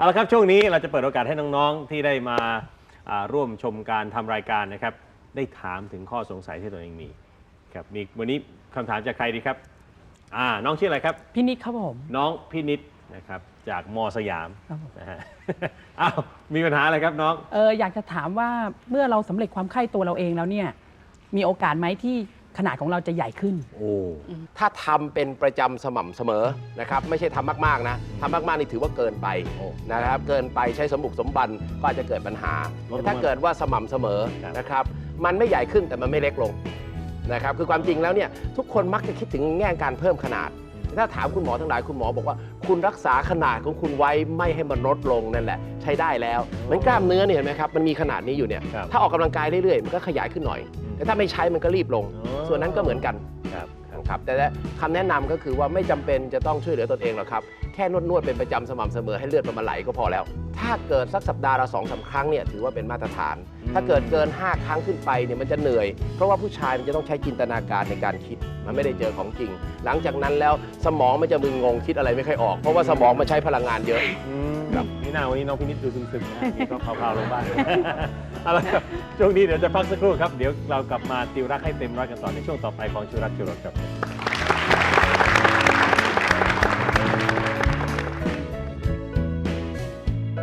เอาละครับช่วงนี้เราจะเปิดโอกาสให้น้องๆที่ได้มาอ่าร่วมชมการทำรายการนะครับ ได้ถามถึงข้อสงสัยที่ตัวเองมีครับมีวันนี้คำถามจากใครดีครับอ่าน้องชื่ออะไรครับ พี่นิดครับผม น้องพินิษนะครับจากมสยามครับผม นะฮะ อ้าวมีปัญหาอะไรครับน้อง เอออยากจะถามว่าเมื่อเราสำเร็จความใคร่ตัวเราเองแล้วเนี่ย มีโอกาสไหมที่ ขนาดของเราจะใหญ่ขึ้น โอ้ถ้าทำเป็นประจำสม่ำเสมอนะครับไม่ใช่ทำมากๆนะทำมากๆนี่ถือว่าเกินไปโอ้นะครับเกินไปใช้สมบุกสมบันก็อาจจะเกิดปัญหาลดลงมาแต่ถ้าเกิดว่าสม่ำเสมอครับ นะครับมันไม่ใหญ่ขึ้นแต่มันไม่เล็กลงนะครับคือความจริงแล้วเนี่ยทุกคนมักจะคิดถึงแง่การเพิ่มขนาด ถ้าถามคุณหมอทั้งหลายคุณหมอบอกว่า คุณรักษาขนาดของคุณไว้ไม่ให้มันลดลงนั่นแหละ ใช้ได้แล้วเหมือนกล้ามเนื้อเนี่ยเห็นไหมครับมันมีขนาดนี้อยู่เนี่ยครับ ถ้าออกกำลังกายเรื่อยๆมันก็ขยายขึ้นหน่อยอืมแต่ถ้าไม่ใช้มันก็รีบลงอ๋อส่วนนั้นก็เหมือนกัน ครับ ครับครับ แต่คำแนะนำก็คือว่าไม่จำเป็นจะต้องช่วยเหลือตนเองหรอกครับ แค่นวดนวดๆเป็นประจำสม่ำเสมอให้เลือดมันมาไหลก็พอแล้ว ถ้าเกิดสักสัปดาห์ละสองสาครั้งเนี่ยถือว่าเป็นมาตรฐาน ถ้าเกิดเกิน 5 ครั้งขึ้นไปเนี่ยมันจะเหนื่อย เพราะว่าผู้ชายมันจะต้องใช้จินตนาการในการคิด มันไม่ได้เจอของจริง หลังจากนั้นแล้วสมองมันจะมึนงงคิดอะไรไม่ค่อยออก เพราะว่าสมองมันใช้พลังงานเยอะอืมครับ นี่นาวันนี้น้องพินิจดูซึมๆนะนี่ก็เผาๆลงบ้างเอาละครับช่วงนี้เดี๋ยวจะพักสักครู่ครับ เดี๋ยวเรากลับมาติวรักให้เต็มร้อยกันต่อในช่วงต่อไปของชูรักชูรสครับ